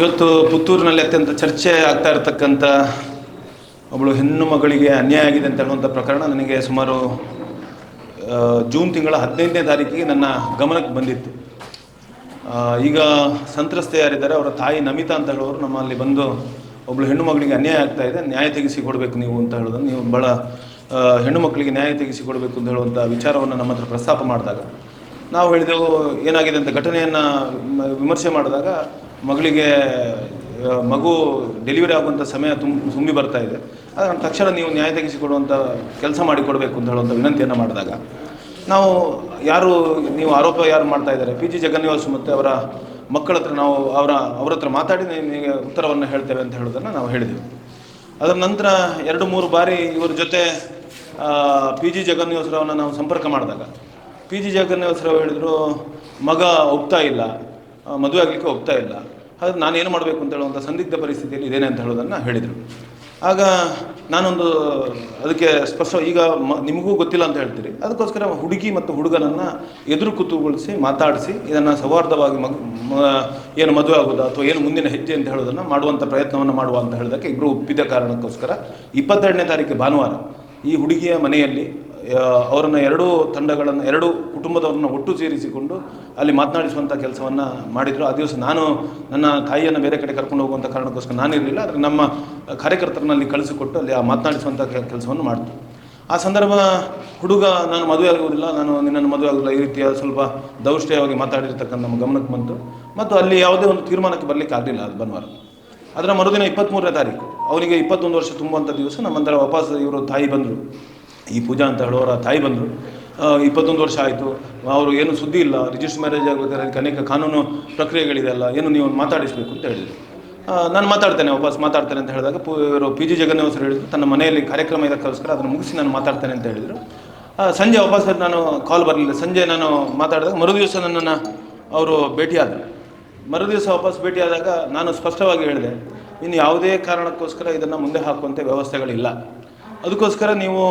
ಇವತ್ತು ಪುತ್ತೂರಿನಲ್ಲಿ ಅತ್ಯಂತ ಚರ್ಚೆ ಆಗ್ತಾ ಇರತಕ್ಕಂಥ ಒಬ್ಬಳು ಹೆಣ್ಣು ಮಗಳಿಗೆ ಅನ್ಯಾಯ ಆಗಿದೆ ಅಂತ ಹೇಳುವಂಥ ಪ್ರಕರಣ ನನಗೆ ಸುಮಾರು ಜೂನ್ ತಿಂಗಳ ಹದಿನೈದನೇ ತಾರೀಕಿಗೆ ನನ್ನ ಗಮನಕ್ಕೆ ಬಂದಿತ್ತು. ಈಗ ಸಂತ್ರಸ್ತೆ ಯಾರಿದ್ದಾರೆ ಅವರ ತಾಯಿ ನಮಿತಾ ಅಂತ ಹೇಳೋರು ನಮ್ಮಲ್ಲಿ ಬಂದು ಒಬ್ಬಳು ಹೆಣ್ಣು ಮಗಳಿಗೆ ಅನ್ಯಾಯ ಆಗ್ತಾ ಇದೆ, ನ್ಯಾಯ ತೆಗೆಸಿ ಕೊಡಬೇಕು ನೀವು ಅಂತ ಹೇಳೋದನ್ನು ನೀವು ಭಾಳ ಹೆಣ್ಣು ಮಕ್ಕಳಿಗೆ ನ್ಯಾಯ ತೆಗೆಸಿ ಕೊಡಬೇಕು ಅಂತ ಹೇಳುವಂಥ ವಿಚಾರವನ್ನು ನಮ್ಮ ಹತ್ರ ಪ್ರಸ್ತಾಪ ಮಾಡಿದಾಗ ನಾವು ಹೇಳಿದೆವು ಏನಾಗಿದೆ ಅಂತ ಘಟನೆಯನ್ನು ವಿಮರ್ಶೆ ಮಾಡಿದಾಗ ಮಗಳಿಗೆ ಮಗು ಡೆಲಿವರಿ ಆಗುವಂಥ ಸಮಯ ತುಂಬ ತುಂಬಿ ಬರ್ತಾ ಇದೆ. ಆಗ ತಕ್ಷಣ ನೀವು ನ್ಯಾಯ ತೆಗೆಸಿಕೊಡುವಂಥ ಕೆಲಸ ಮಾಡಿಕೊಡಬೇಕು ಅಂತ ಹೇಳುವಂಥ ವಿನಂತಿಯನ್ನು ಮಾಡಿದಾಗ, ನಾವು ಯಾರು, ನೀವು ಆರೋಪ ಯಾರು ಮಾಡ್ತಾ ಇದ್ದಾರೆ? ಪಿ ಜಿ ಜಗನ್ನಿವಾಸ್ ಮತ್ತು ಅವರ ಮಕ್ಕಳ ಹತ್ರ ನಾವು ಅವರ, ಅವ್ರ ಹತ್ರ ಮಾತಾಡಿ ನಿಮಗೆ ಉತ್ತರವನ್ನು ಹೇಳ್ತೇವೆ ಅಂತ ಹೇಳೋದನ್ನು ನಾವು ಹೇಳಿದೆವು. ಅದರ ನಂತರ ಎರಡು, ಮೂರು ಬಾರಿ ಇವರ ಜೊತೆ ಪಿ ಜಿ ಜಗನ್ನಿವಾಸರಾವನ್ನ ನಾವು ಸಂಪರ್ಕ ಮಾಡಿದಾಗ ಪಿ ಜಿ ಜಗನ್ನಿವಾಸರಾವ್ ಹೇಳಿದರು, ಮಗ ಒಪ್ತಾ ಇಲ್ಲ ಮದುವೆ ಆಗಲಿಕ್ಕೆ ಒಪ್ತಾ ಇಲ್ಲ ಹಾಗಾದ್ರೆ ನಾನೇನು ಮಾಡಬೇಕು ಅಂತ ಹೇಳುವಂಥ ಸಂದಿಗ್ಧ ಪರಿಸ್ಥಿತಿಯಲ್ಲಿ ಇದೇನೆ ಅಂತ ಹೇಳೋದನ್ನು ಹೇಳಿದರು. ಆಗ ನಾನೊಂದು, ಅದಕ್ಕೆ ಸ್ಪಷ್ಟ, ಈಗ ಮ, ನಿಮಗೂ ಗೊತ್ತಿಲ್ಲ ಅಂತ ಹೇಳ್ತೀರಿ. ಅದಕ್ಕೋಸ್ಕರ ಹುಡುಗಿ ಮತ್ತು ಹುಡುಗನನ್ನು ಎದುರು ಕುತುಗೊಳಿಸಿ ಮಾತಾಡಿಸಿ ಇದನ್ನು ಸೌಹಾರ್ದವಾಗಿ ಮಗು ಏನು ಮದುವೆ ಆಗೋದು ಅಥವಾ ಏನು ಮುಂದಿನ ಹೆಜ್ಜೆ ಅಂತ ಹೇಳೋದನ್ನು ಮಾಡುವಂಥ ಪ್ರಯತ್ನವನ್ನು ಮಾಡುವ ಅಂತ ಹೇಳಿದಕ್ಕೆ ಇಬ್ಬರು ಒಪ್ಪಿದ ಕಾರಣಕ್ಕೋಸ್ಕರ ಇಪ್ಪತ್ತೆರಡನೇ ತಾರೀಕು ಭಾನುವಾರ ಈ ಹುಡುಗಿಯ ಮನೆಯಲ್ಲಿ ಅವರನ್ನು ಎರಡೂ ತಂಡಗಳನ್ನು, ಎರಡು ಕುಟುಂಬದವರನ್ನು ಒಟ್ಟು ಸೇರಿಸಿಕೊಂಡು ಅಲ್ಲಿ ಮಾತನಾಡಿಸುವಂಥ ಕೆಲಸವನ್ನು ಮಾಡಿದರು. ಆ ದಿವಸ ನಾನು ನನ್ನ ತಾಯಿಯನ್ನು ಬೇರೆ ಕಡೆ ಕರ್ಕೊಂಡು ಹೋಗುವಂಥ ಕಾರಣಕ್ಕೋಸ್ಕರ ನಾನಿರಲಿಲ್ಲ ಆದರೆ ನಮ್ಮ ಕಾರ್ಯಕರ್ತರನ್ನಲ್ಲಿ ಕಳಿಸಿಕೊಟ್ಟು ಅಲ್ಲಿ ಆ ಮಾತನಾಡಿಸುವಂಥ ಕೆಲಸವನ್ನು ಮಾಡ್ತು. ಆ ಸಂದರ್ಭ ಹುಡುಗ ನಾನು ಮದುವೆ ಆಗುವುದಿಲ್ಲ. ನಾನು ನಿನ್ನನ್ನು ಮದುವೆ ಆಗಲ್ಲ ಈ ರೀತಿಯ ಸ್ವಲ್ಪ ದೌಷ್ಟ್ಯವಾಗಿ ಮಾತಾಡಿರ್ತಕ್ಕಂಥ ನಮ್ಮ ಗಮನಕ್ಕೆ ಬಂತು. ಮತ್ತು ಅಲ್ಲಿ ಯಾವುದೇ ಒಂದು ತೀರ್ಮಾನಕ್ಕೆ ಬರಲಿಕ್ಕೆ ಆಗಲಿಲ್ಲ ಅದು ಭಾನುವಾರ ಅದರ ಮರುದಿನ ಇಪ್ಪತ್ತ್ಮೂರನೇ ತಾರೀಕು. ಅವನಿಗೆ ಇಪ್ಪತ್ತೊಂದು ವರ್ಷ ತುಂಬುವಂಥ ದಿವಸ ನಮ್ಮಂತರ ವಾಪಸ್ ಇವರು ತಾಯಿ ಬಂದರು. ಈ ಪೂಜಾ ಅಂತ ಹೇಳೋರ ತಾಯಿ ಬಂದರು. ಇಪ್ಪತ್ತೊಂದು ವರ್ಷ ಆಯಿತು. ಅವರು ಏನು ಸುದ್ದಿ ಇಲ್ಲ. ರಿಜಿಸ್ಟರ್ ಮ್ಯಾರೇಜ್ ಆಗಬೇಕಾದ್ರೆ ಅದಕ್ಕೆ ಅನೇಕ ಕಾನೂನು ಪ್ರಕ್ರಿಯೆಗಳಿದೆಯಲ್ಲ ಏನು ನೀವು ಮಾತಾಡಿಸಬೇಕು ಅಂತ ಹೇಳಿದರು. ನಾನು ಮಾತಾಡ್ತೇನೆ, ವಾಪಸ್ ಮಾತಾಡ್ತೇನೆ ಅಂತ ಹೇಳಿದಾಗ ಪು, ಇವರು ಪಿ ಜಿ ಜಗನ್ನವಸರು ಹೇಳಿದರು, ತನ್ನ ಮನೆಯಲ್ಲಿ ಕಾರ್ಯಕ್ರಮ ಇದಕ್ಕೋಸ್ಕರ ಅದನ್ನು ಮುಗಿಸಿ ನಾನು ಮಾತಾಡ್ತೇನೆ ಅಂತ ಹೇಳಿದರು. ಸಂಜೆ ವಾಪಸ್ ನಾನು ಕಾಲ್ ಬರಲಿಲ್ಲ. ಸಂಜೆ ನಾನು ಮಾತಾಡಿದಾಗ ಮರು ದಿವಸ ನನ್ನನ್ನು ಅವರು ಭೇಟಿಯಾದರು ಮರು ದಿವಸ ವಾಪಸ್ ಭೇಟಿಯಾದಾಗ ನಾನು ಸ್ಪಷ್ಟವಾಗಿ ಹೇಳಿದೆ, ಇನ್ನು ಯಾವುದೇ ಕಾರಣಕ್ಕೋಸ್ಕರ ಇದನ್ನು ಮುಂದೆ ಹಾಕುವಂಥ ವ್ಯವಸ್ಥೆಗಳಿಲ್ಲ. ಅದಕ್ಕೋಸ್ಕರ ನೀವು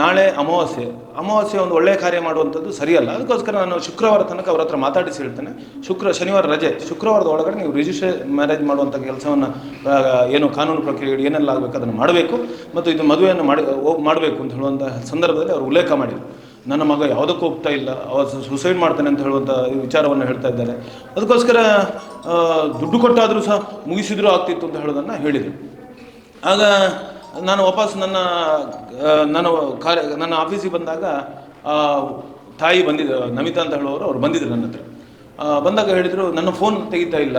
ನಾಳೆ ಅಮಾವಾಸ್ಯೆ. ಅಮಾವಾಸ್ಯೆ ಒಂದು ಒಳ್ಳೆಯ ಕಾರ್ಯ ಮಾಡುವಂಥದ್ದು ಸರಿಯಲ್ಲ. ಅದಕ್ಕೋಸ್ಕರ ನಾನು ಶುಕ್ರವಾರ ತನಕ ಅವ್ರ ಹತ್ರ ಮಾತಾಡಿಸಿ ಹೇಳ್ತೇನೆ. ಶುಕ್ರ, ಶನಿವಾರ ರಜೆ. ಶುಕ್ರವಾರದ ಒಳಗಡೆ ನೀವು ರಿಜಿಸ್ಟ್ರೇ ಮ್ಯಾರೇಜ್ ಮಾಡುವಂಥ ಕೆಲಸವನ್ನು ಏನು ಕಾನೂನು ಪ್ರಕ್ರಿಯೆಗಳು ಏನೆಲ್ಲ ಆಗಬೇಕು ಅದನ್ನು ಮಾಡಬೇಕು. ಮತ್ತು ಇದು ಮದುವೆಯನ್ನು ಮಾಡಿ ಮಾಡಬೇಕು ಅಂತ ಹೇಳುವಂಥ ಸಂದರ್ಭದಲ್ಲಿ ಅವರು ಉಲ್ಲೇಖ ಮಾಡಿದರು. ನನ್ನ ಮಗ ಯಾವುದಕ್ಕೂ ಹೋಗ್ತಾ ಇಲ್ಲ. ಅವ ಸುಸೈಡ್ ಮಾಡ್ತಾನೆ ಅಂತ ಹೇಳುವಂಥ ವಿಚಾರವನ್ನು ಹೇಳ್ತಾ ಇದ್ದಾರೆ. ಅದಕ್ಕೋಸ್ಕರ ದುಡ್ಡು ಕೊಟ್ಟಾದರೂ ಸಹ ಮುಗಿಸಿದರೂ ಆಗ್ತಿತ್ತು ಅಂತ ಹೇಳೋದನ್ನು ಹೇಳಿದರು. ಆಗ ನಾನು ವಾಪಸ್ ನನ್ನ ನಾನು ಕಾರ್ಯ ನನ್ನ ಆಫೀಸಿಗೆ ಬಂದಾಗ ತಾಯಿ ಬಂದಿದ್ದ ನಮಿತಾ ಅಂತ ಹೇಳುವವರು ಅವ್ರು ಬಂದಿದ್ರು ನನ್ನ ಹತ್ರ ಬಂದಾಗ ಹೇಳಿದರು ನನ್ನ ಫೋನ್ ತೆಗಿತಾ ಇಲ್ಲ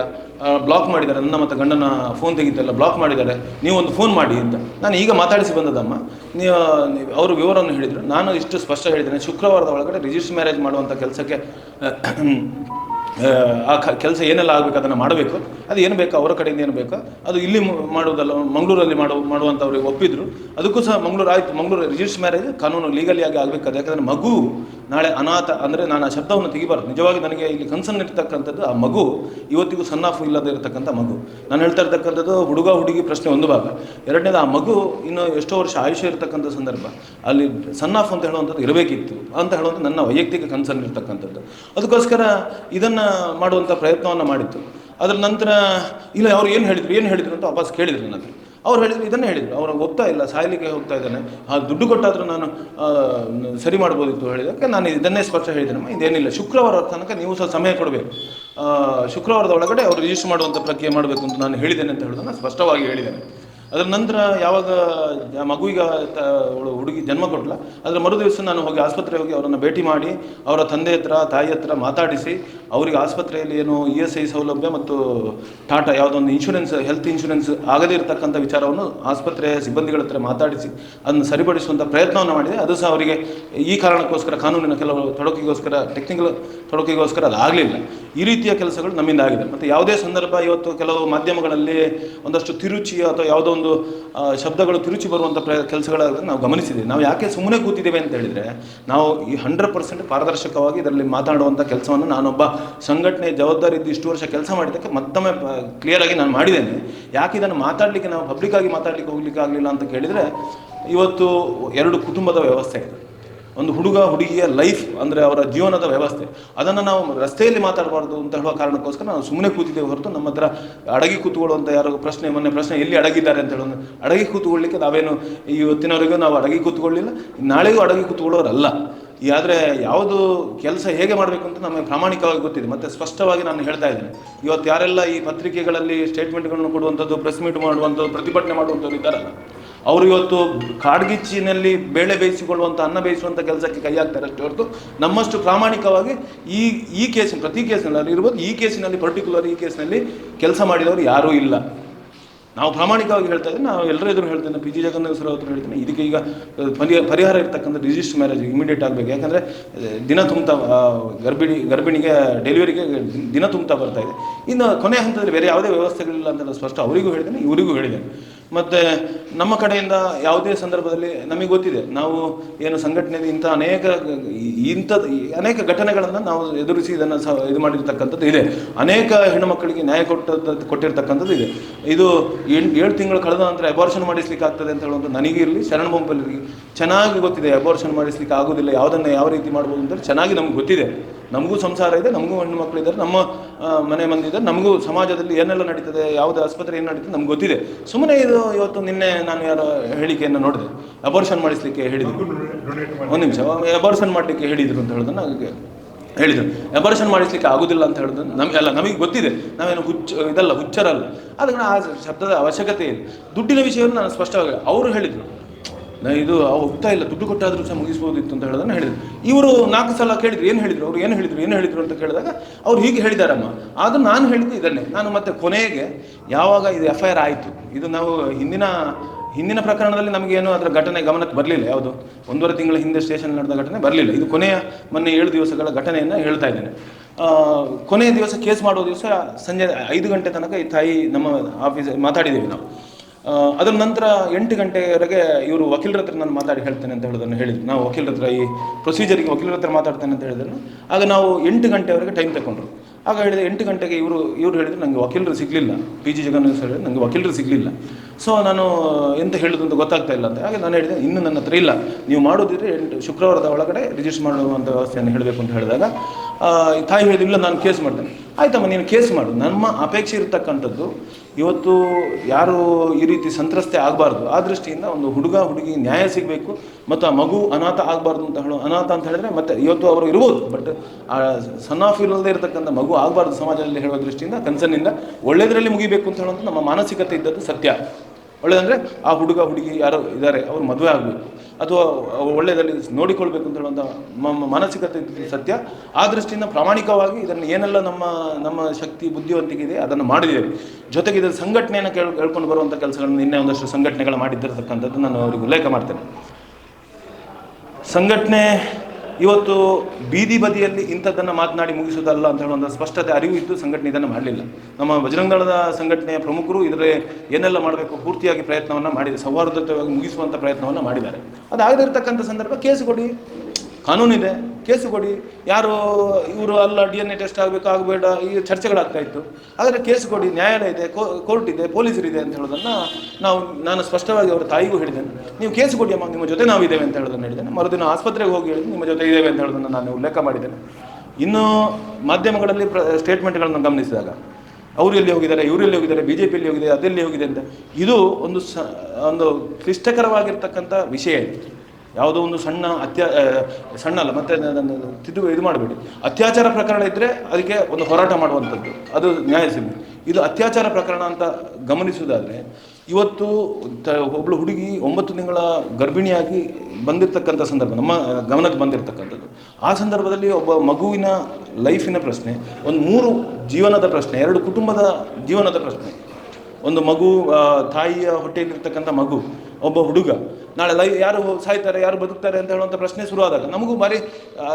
ಬ್ಲಾಕ್ ಮಾಡಿದ್ದಾರೆ ನನ್ನ ಮತ್ತು ಗಂಡನ ಫೋನ್ ತೆಗಿತಾ ಇಲ್ಲ ಬ್ಲಾಕ್ ಮಾಡಿದ್ದಾರೆ ನೀವು ಒಂದು ಫೋನ್ ಮಾಡಿ ಅಂತ ನಾನು ಈಗ ಮಾತಾಡಿಸಿ ಬಂದದಮ್ಮ ನೀವು ಅವರು ವಿವರವನ್ನು ಹೇಳಿದರು ನಾನು ಇಷ್ಟು ಸ್ಪಷ್ಟ ಹೇಳಿದ್ದೇನೆ ಶುಕ್ರವಾರದ ಒಳಗಡೆ ರಿಜಿಸ್ಟರ್ ಮ್ಯಾರೇಜ್ ಮಾಡುವಂಥ ಕೆಲಸಕ್ಕೆ ಆ ಕೆಲಸ ಏನೆಲ್ಲ ಆಗಬೇಕು ಅದನ್ನು ಮಾಡಬೇಕು ಅದು ಏನು ಬೇಕೋ? ಅವರ ಕಡೆಯಿಂದ ಏನು ಬೇಕೋ? ಅದು ಇಲ್ಲಿ ಮಾಡೋದಲ್ಲ ಮಂಗಳೂರಲ್ಲಿ ಮಾಡೋ ಮಾಡುವಂಥವ್ರಿಗೆ ಒಪ್ಪಿದ್ರು. ಅದಕ್ಕೂ ಸಹ ಮಂಗಳೂರು ಆಯಿತು. ಮಂಗಳೂರು ರಿಜಿಸ್ಟರ್ ಮ್ಯಾರೇಜ್ ಕಾನೂನು ಲೀಗಲಿ ಆಗಿ ಆಗಬೇಕು ಅದು ಯಾಕಂದರೆ ಮಗು ನಾಳೆ ಅನಾಥ ಅಂದರೆ ನಾನು ಆ ಶಬ್ದವನ್ನು ತೆಗಿಬಾರ್ದು. ನಿಜವಾಗಿ ನನಗೆ ಇಲ್ಲಿ ಕನ್ಸರ್ನ್ ಇರ್ತಕ್ಕಂಥದ್ದು ಆ ಮಗು, ಇವತ್ತಿಗೂ ಸನ್ ಆಫ್ ಇಲ್ಲದೆ ಇರತಕ್ಕಂಥ ಮಗು. ನಾನು ಹೇಳ್ತಾ ಇರ್ತಕ್ಕಂಥದ್ದು ಹುಡುಗ, ಹುಡುಗಿ ಪ್ರಶ್ನೆ ಒಂದು ಭಾಗ. ಎರಡನೇದು, ಆ ಮಗು ಇನ್ನು ಎಷ್ಟೋ ವರ್ಷ ಆಯುಷ್ಯ ಇರತಕ್ಕಂಥ ಸಂದರ್ಭ. ಅಲ್ಲಿ ಸನ್ ಆಫ್ ಅಂತ ಹೇಳುವಂಥದ್ದು ಇರಬೇಕಿತ್ತು. ಅಂತ ಹೇಳುವಂಥ ನನ್ನ ವೈಯಕ್ತಿಕ ಕನ್ಸರ್ನ್ ಇರ್ತಕ್ಕಂಥದ್ದು. ಅದಕ್ಕೋಸ್ಕರ ಇದನ್ನು ಮಾಡುವಂಥ ಪ್ರಯತ್ನವನ್ನು ಮಾಡಿತ್ತು. ಅದರ ನಂತರ, ಇಲ್ಲ, ಅವ್ರು ಏನು ಹೇಳಿದರು, ಏನು ಹೇಳಿದ್ರು? ಅಂತ ವಾಪಸ್ ಕೇಳಿದರು ನನ್ನ ಅವ್ರು ಹೇಳಿದ್ರು, ಇದನ್ನೇ ಹೇಳಿದರು. ಅವ್ರು ಹೋಗ್ತಾ ಇಲ್ಲ, ಸಾಯಲಿಕ್ಕೆ ಹೋಗ್ತಾ ಇದ್ದಾನೆ. ಆ ದುಡ್ಡು ಕೊಟ್ಟಾದರೂ ನಾನು ಸರಿ ಮಾಡ್ಬೋದಿತ್ತು ಹೇಳಿದಕ್ಕೆ ನಾನು ಇದನ್ನೇ ಸ್ಪಷ್ಟ ಹೇಳಿದ್ದೇನಮ್ಮ ಇದೇನಿಲ್ಲ. ಶುಕ್ರವಾರ ತನಕ ನೀವು ಸಹ ಸಮಯ ಕೊಡಬೇಕು. ಶುಕ್ರವಾರದ ಒಳಗಡೆ ಅವರು ರಿಜಿಸ್ಟರ್ ಮಾಡುವಂಥ ಪ್ರಕ್ರಿಯೆ ಮಾಡಬೇಕು ಅಂತ ನಾನು ಹೇಳಿದ್ದೇನೆ ಅಂತ ಹೇಳೋದನ್ನು ಸ್ಪಷ್ಟವಾಗಿ ಹೇಳಿದ್ದೇನೆ. ಅದರ ನಂತರ ಯಾವಾಗ ಮಗುವಿಗೆ ಅವಳು ಹುಡುಗಿ ಜನ್ಮ ಕೊಟ್ಲ, ಅದರ ಮರು ದಿವಸ ನಾನು ಹೋಗಿ ಆಸ್ಪತ್ರೆಗೆ ಹೋಗಿ ಅವರನ್ನು ಭೇಟಿ ಮಾಡಿ, ಅವರ ತಂದೆ ಹತ್ರ, ತಾಯಿ ಹತ್ರ ಮಾತಾಡಿಸಿ, ಅವರಿಗೆ ಆಸ್ಪತ್ರೆಯಲ್ಲಿ ಏನು ಇ ಎಸ್ ಐ ಸೌಲಭ್ಯ ಮತ್ತು ಟಾಟಾ ಯಾವುದೊಂದು ಇನ್ಶೂರೆನ್ಸ್ ಹೆಲ್ತ್ ಇನ್ಶೂರೆನ್ಸ್ ಆಗದೇ ಇರತಕ್ಕಂಥ ವಿಚಾರವನ್ನು ಆಸ್ಪತ್ರೆಯ ಸಿಬ್ಬಂದಿಗಳ ಹತ್ರ ಮಾತಾಡಿಸಿ, ಅದನ್ನು ಸರಿಪಡಿಸುವಂಥ ಪ್ರಯತ್ನವನ್ನು ಮಾಡಿದೆ. ಅದು ಸಹ ಅವರಿಗೆ ಈ ಕಾರಣಕ್ಕೋಸ್ಕರ, ಕಾನೂನಿನ ಕೆಲವು ತೊಡಕಿಗೋಸ್ಕರ ಟೆಕ್ನಿಕಲ್ ತೊಡಕಿಗೋಸ್ಕರ ಅದು ಆಗಲಿಲ್ಲ. ಈ ರೀತಿಯ ಕೆಲಸಗಳು ನಮ್ಮಿಂದ ಆಗಿದೆ ಮತ್ತು ಯಾವುದೇ ಸಂದರ್ಭ ಇವತ್ತು ಕೆಲವು ಮಾಧ್ಯಮಗಳಲ್ಲಿ ಒಂದಷ್ಟು ತಿರುಚಿ ಅಥವಾ ಯಾವುದೋ ಆ, ಶಬ್ದಗಳು ತಿರುಚಿ ಬರುವಂಥ ಪ್ರ ಕೆಲಸಗಳನ್ನು ನಾವು ಗಮನಿಸಿದ್ದೀವಿ. ನಾವು ಯಾಕೆ ಸುಮ್ಮನೆ ಕೂತಿದ್ದೇವೆ ಅಂತ ಹೇಳಿದರೆ ನಾವು ಈ ಹಂಡ್ರೆಡ್ ಪರ್ಸೆಂಟ್ ಪಾರದರ್ಶಕವಾಗಿ ಇದರಲ್ಲಿ ಮಾತಾಡುವಂಥ ಕೆಲಸವನ್ನು ನಾನೊಬ್ಬ ಸಂಘಟನೆ ಜವಾಬ್ದಾರಿ ಇದ್ದು ಇಷ್ಟು ವರ್ಷ ಕೆಲಸ ಮಾಡಿದ್ದಕ್ಕೆ ಮತ್ತೊಮ್ಮೆ ಕ್ಲಿಯರ್ ಆಗಿ ನಾನು ಮಾಡಿದ್ದೇನೆ. ಯಾಕೆ ಇದನ್ನು ಮಾತಾಡಲಿಕ್ಕೆ ನಾವು ಪಬ್ಲಿಕ್ ಆಗಿ ಮಾತಾಡಲಿಕ್ಕೆ ಹೋಗ್ಲಿಕ್ಕೆ ಆಗಲಿಲ್ಲ ಅಂತ ಕೇಳಿದರೆ ಇವತ್ತು ಎರಡು ಕುಟುಂಬದ ವ್ಯವಸ್ಥೆ ಇದೆ. ಒಂದು ಹುಡುಗ, ಹುಡುಗಿಯ ಲೈಫ್ ಅಂದರೆ ಅವರ ಜೀವನದ ವ್ಯವಸ್ಥೆ. ಅದನ್ನು ನಾವು ರಸ್ತೆಯಲ್ಲಿ ಮಾತಾಡಬಾರ್ದು ಅಂತ ಹೇಳುವ ಕಾರಣಕ್ಕೋಸ್ಕರ ನಾವು ಸುಮ್ಮನೆ ಕೂತಿದ್ದೇವೆ ಹೊರತು ನಮ್ಮ ಹತ್ರ ಅಡಗಿ ಕೂತ್ಕೊಳ್ಳುವಂಥ ಯಾರೋ ಪ್ರಶ್ನೆ, ಮೊನ್ನೆ ಪ್ರಶ್ನೆ ಎಲ್ಲಿ ಅಡಗಿದ್ದಾರೆ ಅಂತ ಹೇಳೋದು. ಅಡಗಿ ಕೂತ್ಕೊಳ್ಳಿಕ್ಕೆ ನಾವೇನು ಇವತ್ತಿನವರೆಗೂ ನಾವು ಅಡಗಿ ಕೂತ್ಕೊಳ್ಳಿಲ್ಲ. ನಾಳೆಗೂ ಅಡಗಿ ಕೂತ್ಕೊಳ್ಳೋರಲ್ಲ. ಆದರೆ ಯಾವುದು ಕೆಲಸ ಹೇಗೆ ಮಾಡಬೇಕು ಅಂತ ನಮಗೆ ಪ್ರಾಮಾಣಿಕವಾಗಿ ಗೊತ್ತಿದೆ. ಮತ್ತು ಸ್ಪಷ್ಟವಾಗಿ ನಾನು ಹೇಳ್ತಾ ಇದ್ದೇನೆ. ಇವತ್ತು ಯಾರೆಲ್ಲ ಈ ಪತ್ರಿಕೆಗಳಲ್ಲಿ ಸ್ಟೇಟ್ಮೆಂಟ್ಗಳನ್ನು ಕೊಡುವಂಥದ್ದು ಪ್ರೆಸ್ ಮೀಟ್ ಮಾಡುವಂಥದ್ದು, ಪ್ರತಿಭಟನೆ ಮಾಡುವಂಥದ್ದು ಇದ್ದಾರಲ್ಲ ಅವರು ಇವತ್ತು ಕಾಡ್ಗಿಚ್ಚಿನಲ್ಲಿ ಬೇಳೆ ಬೇಯಿಸಿಕೊಳ್ಳುವಂಥ ಅನ್ನ ಬೇಯಿಸುವಂಥ ಕೆಲಸಕ್ಕೆ ಕೈ ಹಾಕ್ತಾರೆ ಅಷ್ಟೇ ಹೊರತು ನಮ್ಮಷ್ಟು ಪ್ರಾಮಾಣಿಕವಾಗಿ ಈ ಈ ಕೇಸಿನ, ಪ್ರತಿ ಕೇಸಿನಲ್ಲಿ ಇರ್ಬೋದು, ಈ ಕೇಸಿನಲ್ಲಿ ಪರ್ಟಿಕ್ಯುಲರ್ ಈ ಕೇಸ್ನಲ್ಲಿ ಕೆಲಸ ಮಾಡಿದವರು ಯಾರೂ ಇಲ್ಲ. ನಾವು ಪ್ರಾಮಾಣಿಕವಾಗಿ ಹೇಳ್ತಾ ಇದ್ದೀವಿ ನಾವು ಎಲ್ಲರ ಎದುರು ಹೇಳ್ತೇನೆ ಪಿ ಜಿ ಜಗನ್ನಾಥ ಸರ್ ಹತ್ರ ಹೇಳ್ತೇನೆ. ಇದಕ್ಕೆ ಈಗ ಪರಿ- ಪರಿಹಾರ ಇರ್ತಕ್ಕಂಥ ರಿಜಿಸ್ಟರ್ ಮ್ಯಾರೇಜ್ ಇಮಿಡಿಯೇಟ್ ಆಗಬೇಕು. ಯಾಕಂದರೆ ದಿನ ತುಂಬ್ತಾ ಗರ್ಭಿಣಿ, ಗರ್ಭಿಣಿಗೆ ಡೆಲಿವರಿಗೆ ದಿನ ತುಂಬ್ತಾ ಬರ್ತಾ ಇದೆ. ಇನ್ನು ಕೊನೆ ಹಂತದಲ್ಲಿ ಬೇರೆ ಯಾವುದೇ ವ್ಯವಸ್ಥೆಗಳಿಲ್ಲ ಅಂತ ಸ್ಪಷ್ಟ ಅವರಿಗೂ ಹೇಳಿದ್ದೇನೆ, ಇವರಿಗೂ ಹೇಳಿದ್ದೇನೆ. ಮತ್ತು ನಮ್ಮ ಕಡೆಯಿಂದ ಯಾವುದೇ ಸಂದರ್ಭದಲ್ಲಿ ನಮಗೆ ಗೊತ್ತಿದೆ. ನಾವು ಏನು ಸಂಘಟನೆಯಲ್ಲಿ ಇಂಥ ಅನೇಕ ಇಂಥ ಅನೇಕ ಘಟನೆಗಳನ್ನು ನಾವು ಎದುರಿಸಿ ಇದನ್ನು ಸ ಇದು ಮಾಡಿರ್ತಕ್ಕಂಥದ್ದು ಇದೆ. ಅನೇಕ ಹೆಣ್ಣುಮಕ್ಕಳಿಗೆ ನ್ಯಾಯ ಕೊಟ್ಟದ್ದು ಕೊಟ್ಟಿರ್ತಕ್ಕಂಥದ್ದು ಇದೆ. ಇದು ಎಂಟು ಏಳು ತಿಂಗಳು ಕಳೆದ ನಂತರ ಅಬಾರ್ಷನ್ ಮಾಡಿಸ್ಲಿಕ್ಕೆ ಆಗ್ತದೆ ಅಂತ ಹೇಳುವಂಥ ನನಗೆ ಇರಲಿ, ಶರಣ ಬೊಂಬಲಿರಲಿ ಚೆನ್ನಾಗಿ ಗೊತ್ತಿದೆ ಅಬಾರ್ಷನ್ ಮಾಡಿಸ್ಲಿಕ್ಕೆ ಆಗೋದಿಲ್ಲ ಯಾವುದನ್ನು ಯಾವ ರೀತಿ ಮಾಡ್ಬೋದು ಅಂತ ಚೆನ್ನಾಗಿ ನಮ್ಗೆ ಗೊತ್ತಿದೆ. ನಮಗೂ ಸಂಸಾರ ಇದೆ, ನಮಗೂ ಹೆಣ್ಣು ಮಕ್ಕಳಿದ್ದಾರೆ ನಮ್ಮ ಮನೆ ಮಂದಿ ಇದ್ದಾರೆ, ನಮಗೂ ಸಮಾಜದಲ್ಲಿ ಏನೆಲ್ಲ ನಡೀತದೆ, ಯಾವುದೇ ಆಸ್ಪತ್ರೆ ಏನು ನಡೀತದೆ ನಮ್ಗೆ ಗೊತ್ತಿದೆ. ಸುಮ್ಮನೆ ಇದು ಇವತ್ತು ನಿನ್ನೆ ನಾನು ಯಾರೋ ಹೇಳಿಕೆಯನ್ನು ನೋಡಿದೆ. ಅಬಾರ್ಷನ್ ಮಾಡಿಸ್ಲಿಕ್ಕೆ ಹೇಳಿದ್ರು. ಒಂದು ನಿಮಿಷ ಅಬಾರ್ಷನ್ ಮಾಡಲಿಕ್ಕೆ ಹೇಳಿದ್ರು ಅಂತ ಹೇಳೋದನ್ನ ಹೇಳಿದ್ರು. ಅಬಾರ್ಷನ್ ಮಾಡಿಸ್ಲಿಕ್ಕೆ ಆಗುದಿಲ್ಲ ಅಂತ ಹೇಳಿದ್ರು ನಮಗೆ ಅಲ್ಲ, ನಮಗೆ ಗೊತ್ತಿದೆ. ನಾವೇನು ಹುಚ್ಚ, ಇದಲ್ಲ ಹುಚ್ಚರಲ್ಲ. ಅದಕ್ಕೆ ಆ ಶಬ್ದದ ಅವಶ್ಯಕತೆ ಇಲ್ಲ. ದುಡ್ಡಿನ ವಿಷಯವನ್ನು ನಾನು ಸ್ಪಷ್ಟವಾಗಿ, ಅವರು ಹೇಳಿದರು. ಇದು ಅವು ಹೋಗ್ತಾ ಇಲ್ಲ, ದುಡ್ಡು ಕೊಟ್ಟಾದರೂ ಸಹ ಮುಗಿಸ್ಬೋದಿತ್ತು ಅಂತ ಹೇಳೋದನ್ನು ಹೇಳಿದ್ರು. ಇವರು ನಾಲ್ಕು ಸಲ ಕೇಳಿದ್ರು, ಏನು ಹೇಳಿದರು ಅವರು, ಏನು ಹೇಳಿದರು ಏನು ಹೇಳಿದರು ಅಂತ ಕೇಳಿದಾಗ ಅವ್ರು ಹೀಗೆ ಹೇಳಿದಾರಮ್ಮ. ಆದರೂ ನಾನು ಹೇಳಿದ್ದು ಇದನ್ನೇ. ನಾನು ಮತ್ತೆ ಕೊನೆಗೆ ಯಾವಾಗ ಇದು ಎಫ್ ಐ ಆರ್ ಆಯಿತು, ಇದು ನಾವು ಹಿಂದಿನ ಹಿಂದಿನ ಪ್ರಕರಣದಲ್ಲಿ ನಮಗೇನು ಅದರ ಘಟನೆ ಗಮನಕ್ಕೆ ಬರಲಿಲ್ಲ, ಯಾವುದು? ಒಂದೂವರೆ ತಿಂಗಳ ಹಿಂದೆ ಸ್ಟೇಷನ್ ನಡೆದ ಘಟನೆ ಬರಲಿಲ್ಲ. ಇದು ಕೊನೆಯ, ಮೊನ್ನೆ ಏಳು ದಿವಸಗಳ ಘಟನೆಯನ್ನು ಹೇಳ್ತಾ ಇದ್ದೇನೆ. ಕೊನೆಯ ದಿವಸ ಕೇಸ್ ಮಾಡೋ ದಿವಸ ಸಂಜೆ ಐದು ಗಂಟೆ ತನಕ ಈ ತಾಯಿ ನಮ್ಮ ಆಫೀಸ್ ಮಾತಾಡಿದ್ದೀವಿ ನಾವು. ಅದರ ನಂತರ ಎಂಟು ಗಂಟೆವರೆಗೆ ಇವರು ವಕೀಲರ ಹತ್ರ ನಾನು ಮಾತಾಡಿ ಹೇಳ್ತೇನೆ ಅಂತ ಹೇಳೋದನ್ನು ಹೇಳಿದ್ರು. ನಾವು ವಕೀಲರ ಹತ್ರ ಈ ಪ್ರೊಸೀಜರಿಗೆ ವಕೀಲರ ಹತ್ರ ಮಾತಾಡ್ತೇನೆ ಅಂತ ಹೇಳಿದ್ರು. ಆಗ ನಾವು ಎಂಟು ಗಂಟೆವರೆಗೆ ಟೈಮ್ ತಗೊಂಡ್ರು. ಆಗ ಹೇಳಿದೆ ಎಂಟು ಗಂಟೆಗೆ ಇವರು ಇವರು ಹೇಳಿದ್ರು ನನಗೆ ವಕೀಲರು ಸಿಗಲಿಲ್ಲ. P G. ಜಗನ್ನಾಥ್ ಸರ್ ನನಗೆ ವಕೀಲರು ಸಿಗಲಿಲ್ಲ. ಸೊ ನಾನು, ಎಂತ ಹೇಳೋದು ಅಂತ ಗೊತ್ತಾಗ್ತಾ ಇಲ್ಲ ಅಂತ. ಹಾಗೆ ನಾನು ಹೇಳಿದೆ, ಇನ್ನು ನನ್ನ ಹತ್ರ ಇಲ್ಲ. ನೀವು ಮಾಡೋದಿದ್ರೆ ಎಂಟು, ಶುಕ್ರವಾರದ ಒಳಗಡೆ ರಿಜಿಸ್ಟರ್ ಮಾಡುವಂಥ ವ್ಯವಸ್ಥೆಯನ್ನು ಹೇಳಬೇಕು ಅಂತ ಹೇಳಿದಾಗ ತಾಯಿ ಹೇಳಿದಿಲ್ಲ ನಾನು ಕೇಸ್ ಮಾಡ್ತೇನೆ. ಆಯ್ತಮ್ಮ, ನೀನು ಕೇಸ್ ಮಾಡು. ನಮ್ಮ ಅಪೇಕ್ಷೆ ಇರತಕ್ಕಂಥದ್ದು, ಇವತ್ತು ಯಾರು ಈ ರೀತಿ ಸಂತ್ರಸ್ತೆ ಆಗಬಾರ್ದು. ಆ ದೃಷ್ಟಿಯಿಂದ ಒಂದು ಹುಡುಗ, ಹುಡುಗಿ ನ್ಯಾಯ ಸಿಗಬೇಕು ಮತ್ತು ಆ ಮಗು ಅನಾಥ ಆಗಬಾರ್ದು ಅಂತ ಹೇಳೋ, ಅನಾಥ ಅಂತ ಹೇಳಿದ್ರೆ ಮತ್ತೆ ಇವತ್ತು ಅವರು ಇರ್ಬೋದು. ಬಟ್ ಆ ಸನ್ ಆಫ್ ಇಲ್ಲದೆ ಇರತಕ್ಕಂಥ ಮಗು ಆಗಬಾರ್ದು ಸಮಾಜದಲ್ಲಿ ಹೇಳುವ ದೃಷ್ಟಿಯಿಂದ ಕನ್ಸರ್ನಿಂದ ಒಳ್ಳೆಯದರಲ್ಲಿ ಮುಗಿಬೇಕು ಅಂತ ಹೇಳೋದು ನಮ್ಮ ಮಾನಸಿಕತೆ ಇದ್ದದ್ದು ಸತ್ಯ. ಒಳ್ಳೆಯದಂದರೆ ಆ ಹುಡುಗ ಹುಡುಗಿ ಯಾರೋ ಇದ್ದಾರೆ, ಅವ್ರು ಮದುವೆ ಆಗಬೇಕು. ಅಥವಾ ಒಳ್ಳೆಯದಲ್ಲಿ ನೋಡಿಕೊಳ್ಬೇಕು ಅಂತ ಹೇಳುವಂಥ ಮಾನಸಿಕತೆ ಸತ್ಯ. ಆ ದೃಷ್ಟಿಯಿಂದ ಪ್ರಾಮಾಣಿಕವಾಗಿ ಇದನ್ನು ಏನೆಲ್ಲ ನಮ್ಮ ನಮ್ಮ ಶಕ್ತಿ ಬುದ್ಧಿವಂತಿಕೆ ಇದೆ ಅದನ್ನು ಮಾಡಿದ್ದೇವೆ. ಜೊತೆಗೆ ಇದರ ಸಂಘಟನೆಯನ್ನು ಕೇಳ್, ಕೇಳ್ಕೊಂಡು ಬರುವಂಥ ಕೆಲಸಗಳನ್ನು ನಿನ್ನೆ ಒಂದಷ್ಟು ಸಂಘಟನೆಗಳು ಮಾಡಿದ್ದಿರತಕ್ಕಂಥದ್ದು ನಾನು ಅವರಿಗೆ ಉಲ್ಲೇಖ ಮಾಡ್ತೇನೆ. ಸಂಘಟನೆ ಇವತ್ತು ಬೀದಿ ಬದಿಯಲ್ಲಿ ಇಂಥದ್ದನ್ನು ಮಾತನಾಡಿ ಮುಗಿಸೋದಲ್ಲ ಅಂತ ಹೇಳುವಂಥ ಸ್ಪಷ್ಟತೆ ಅರಿವು ಇದ್ದು ಸಂಘಟನೆ ಇದನ್ನು ಮಾಡಲಿಲ್ಲ. ನಮ್ಮ ಬಜರಂಗದಳದ ಸಂಘಟನೆಯ ಪ್ರಮುಖರು ಇದರ ಏನೆಲ್ಲ ಮಾಡಬೇಕು ಪೂರ್ತಿಯಾಗಿ ಪ್ರಯತ್ನವನ್ನು ಮಾಡಿದೆ ಸೌಹಾರ್ದತೆಯಾಗಿ ಮುಗಿಸುವಂಥ ಪ್ರಯತ್ನವನ್ನು ಮಾಡಿದ್ದಾರೆ. ಅದಾಗದಿರ್ತಕ್ಕಂಥ ಸಂದರ್ಭ ಕೇಸು ಕೊಡಿ. ಕಾನೂನಿದೆ. ಕೇಸು ಕೊಡಿ. ಯಾರು ಇವರು ಅಲ್ಲ, ಡಿ ಎನ್ ಎ ಟೆಸ್ಟ್ ಆಗಬೇಕು, ಆಗಬೇಡ, ಈ ಚರ್ಚೆಗಳಾಗ್ತಾ ಇತ್ತು. ಆದರೆ ಕೇಸು ಕೊಡಿ, ನ್ಯಾಯಾಲಯ ಇದೆ ಕೋರ್ಟ್ ಇದೆ ಪೊಲೀಸರಿದೆ ಅಂತ ಹೇಳೋದನ್ನು ನಾವು, ನಾನು ಸ್ಪಷ್ಟವಾಗಿ ಅವರ ತಾಯಿಗೂ ಹೇಳಿದ್ದೇನೆ. ನೀವು ಕೇಸು ಕೊಡಿ ಅಮ್ಮ, ನಿಮ್ಮ ಜೊತೆ ನಾವು ಇದ್ದೇವೆ ಅಂತ ಹೇಳೋದನ್ನು ಹೇಳಿದ್ದೇನೆ. ಮರುದಿನ ಆಸ್ಪತ್ರೆಗೆ ಹೋಗಿ ಹೇಳಿ ನಿಮ್ಮ ಜೊತೆ ಇದ್ದೇವೆ ಅಂತ ಹೇಳೋದನ್ನು ನಾನು ಉಲ್ಲೇಖ ಮಾಡಿದ್ದೇನೆ. ಇನ್ನು ಮಾಧ್ಯಮಗಳಲ್ಲಿ ಪ್ರ ಸ್ಟೇಟ್ಮೆಂಟ್ಗಳನ್ನು ಗಮನಿಸಿದಾಗ, ಅವರು ಎಲ್ಲಿ ಹೋಗಿದ್ದಾರೆ, ಇವರು ಎಲ್ಲಿ ಹೋಗಿದ್ದಾರೆ ಬಿ ಜೆ ಪಿಯಲ್ಲಿ ಹೋಗಿದೆ, ಅದೆಲ್ಲಿ ಹೋಗಿದೆ ಅಂತ, ಇದು ಒಂದು ಸ, ಒಂದು ಕ್ಲಿಷ್ಟಕರವಾಗಿರ್ತಕ್ಕಂಥ ವಿಷಯ ಇದು. ಯಾವುದೋ ಒಂದು ಸಣ್ಣ ಅತ್ಯಾ ಸಣ್ಣ ಅಲ್ಲ, ಮತ್ತೆ ತಿದ್ದು ಇದು ಮಾಡಬೇಡಿ. ಅತ್ಯಾಚಾರ ಪ್ರಕರಣ ಇದ್ದರೆ ಅದಕ್ಕೆ ಒಂದು ಹೋರಾಟ ಮಾಡುವಂಥದ್ದು. ಅದು ನ್ಯಾಯ ಸಿಗುತ್ತೆ ಇದು ಅತ್ಯಾಚಾರ ಪ್ರಕರಣ ಅಂತ ಗಮನಿಸುವುದಾದರೆ, ಇವತ್ತು ಒಬ್ಬಳು ಹುಡುಗಿ ಒಂಬತ್ತು ತಿಂಗಳ ಗರ್ಭಿಣಿಯಾಗಿ ಬಂದಿರತಕ್ಕಂಥ ಸಂದರ್ಭ, ನಮ್ಮ ಗಮನಕ್ಕೆ ಬಂದಿರತಕ್ಕಂಥದ್ದು. ಆ ಸಂದರ್ಭದಲ್ಲಿ ಒಬ್ಬ ಮಗುವಿನ ಲೈಫಿನ ಪ್ರಶ್ನೆ, ಒಂದು ಮೂರು ಜೀವನದ ಪ್ರಶ್ನೆ, ಎರಡು ಕುಟುಂಬದ ಜೀವನದ ಪ್ರಶ್ನೆ. ಒಂದು ಮಗು ತಾಯಿಯ ಹೊಟ್ಟೆಯಲ್ಲಿರ್ತಕ್ಕಂಥ ಮಗು, ಒಬ್ಬ ಹುಡುಗ. ನಾಳೆ ಲೈ, ಯಾರು ಸಾಯ್ತಾರೆ, ಯಾರು ಬದುಕ್ತಾರೆ ಅಂತ ಹೇಳುವಂಥ ಪ್ರಶ್ನೆ ಶುರುವಾದಾಗ ನಮಗೂ ಬಾರಿ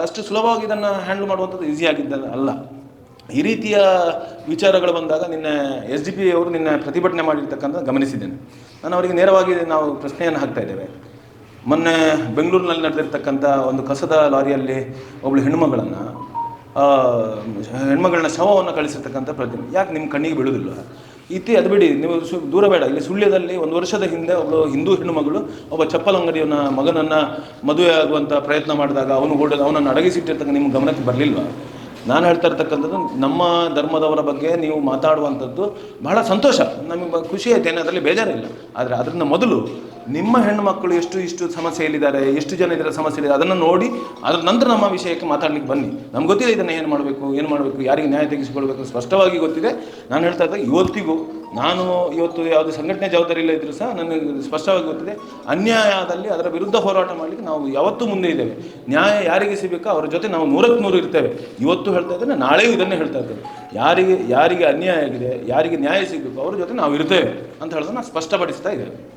ಅಷ್ಟು ಸುಲಭವಾಗಿ ಇದನ್ನು ಹ್ಯಾಂಡಲ್ ಮಾಡುವಂಥದ್ದು ಈಸಿ ಆಗಿದ್ದ ಅಲ್ಲ. ಈ ರೀತಿಯ ವಿಚಾರಗಳು ಬಂದಾಗ ನಿನ್ನೆ ಎಸ್ ಡಿ ಪಿ ಅವರು ನಿನ್ನೆ ಪ್ರತಿಭಟನೆ ಮಾಡಿರ್ತಕ್ಕಂಥ ಗಮನಿಸಿದ್ದೇನೆ. ನಾನು ಅವರಿಗೆ ನೇರವಾಗಿ ನಾವು ಪ್ರಶ್ನೆಯನ್ನು ಹಾಕ್ತಾ ಇದ್ದೇವೆ. ಮೊನ್ನೆ ಬೆಂಗಳೂರಿನಲ್ಲಿ ನಡೆದಿರ್ತಕ್ಕಂಥ ಒಂದು ಕಸದ ಲಾರಿಯಲ್ಲಿ ಒಬ್ಬಳು ಹೆಣ್ಮಗಳನ್ನು ಹೆಣ್ಮಗಳನ್ನ ಶವವನ್ನು ಕಳಿಸಿರ್ತಕ್ಕಂಥ ಪ್ರತಿಮೆ ಯಾಕೆ ನಿಮ್ಮ ಕಣ್ಣಿಗೆ ಬೀಳುವುದಿಲ್ಲ ಇತಿ ಅದು ಬಿಡಿ, ನೀವು ಸು ದೂರ ಬೇಡ. ಇಲ್ಲಿ ಸುಳ್ಯದಲ್ಲಿ ಒಂದು ವರ್ಷದ ಹಿಂದೆ ಒಬ್ಬಳು ಹಿಂದೂ ಹೆಣ್ಣುಮಗಳು, ಒಬ್ಬ ಚಪ್ಪಲ್ ಅಂಗಡಿಯವನ ಮಗನನ್ನು ಮದುವೆ ಆಗುವಂಥ ಪ್ರಯತ್ನ ಮಾಡಿದಾಗ ಅವನು ಓಡೋದು ಅವನನ್ನು ಅಡಗಿಸಿಟ್ಟಿರ್ತಕ್ಕ ನಿಮ್ಮ ಗಮನಕ್ಕೆ ಬರಲಿಲ್ವಾ? ನಾನು ಹೇಳ್ತಾ ಇರ್ತಕ್ಕಂಥದ್ದು ನಮ್ಮ ಧರ್ಮದವರ ಬಗ್ಗೆ ನೀವು ಮಾತಾಡುವಂಥದ್ದು ಬಹಳ ಸಂತೋಷ. ನಮಗೆ ಖುಷಿ ಐತೆ ಏನೋ ಅದರಲ್ಲಿ ಬೇಜಾರಿಲ್ಲ. ಆದರೆ ಅದರಿಂದ ಮೊದಲು ನಿಮ್ಮ ಹೆಣ್ಣು ಮಕ್ಕಳು ಎಷ್ಟು ಇಷ್ಟು ಸಮಸ್ಯೆಯಲ್ಲಿದ್ದಾರೆ, ಎಷ್ಟು ಜನ ಇದರ ಸಮಸ್ಯೆ ಇದೆ ಅದನ್ನು ನೋಡಿ, ಅದರ ನಂತರ ನಮ್ಮ ವಿಷಯಕ್ಕೆ ಮಾತಾಡ್ಲಿಕ್ಕೆ ಬನ್ನಿ. ನಮ್ಗೆ ಗೊತ್ತಿದೆ ಇದನ್ನು ಏನು ಮಾಡಬೇಕು ಏನು ಮಾಡಬೇಕು, ಯಾರಿಗೆ ನ್ಯಾಯ ತೆಗೆಸಿಕೊಳ್ಬೇಕು ಸ್ಪಷ್ಟವಾಗಿ ಗೊತ್ತಿದೆ. ನಾನು ಹೇಳ್ತಾ ಇದ್ದಾಗ ಇವತ್ತಿಗೂ ನಾನು ಇವತ್ತು ಯಾವುದೇ ಸಂಘಟನೆ ಜವಾಬ್ದಾರಿ ಇಲ್ಲ ಇದ್ರೂ ಸಹ ನನಗೆ ಸ್ಪಷ್ಟವಾಗಿ ಗೊತ್ತಿದೆ, ಅನ್ಯಾಯದಲ್ಲಿ ಅದರ ವಿರುದ್ಧ ಹೋರಾಟ ಮಾಡಲಿಕ್ಕೆ ನಾವು ಯಾವತ್ತೂ ಮುಂದೆ ಇದ್ದೇವೆ. ನ್ಯಾಯ ಯಾರಿಗೆ ಸಿಗಬೇಕೋ ಅವರ ಜೊತೆ ನಾವು ನೂರಕ್ಕೆ ನೂರು ಇರ್ತೇವೆ. ಇವತ್ತು ಹೇಳ್ತಾ ಇದ್ದೇನೆ, ನಾಳೆಯೂ ಇದನ್ನೇ ಹೇಳ್ತಾ ಇದ್ದೇವೆ ಯಾರಿಗೆ ಯಾರಿಗೆ ಅನ್ಯಾಯ ಆಗಿದೆ, ಯಾರಿಗೆ ನ್ಯಾಯ ಸಿಗಬೇಕು, ಅವ್ರ ಜೊತೆ ನಾವು ಇರ್ತೇವೆ ಅಂತ ಹೇಳೋದನ್ನ ಸ್ಪಷ್ಟಪಡಿಸ್ತಾ ಇದ್ದೇವೆ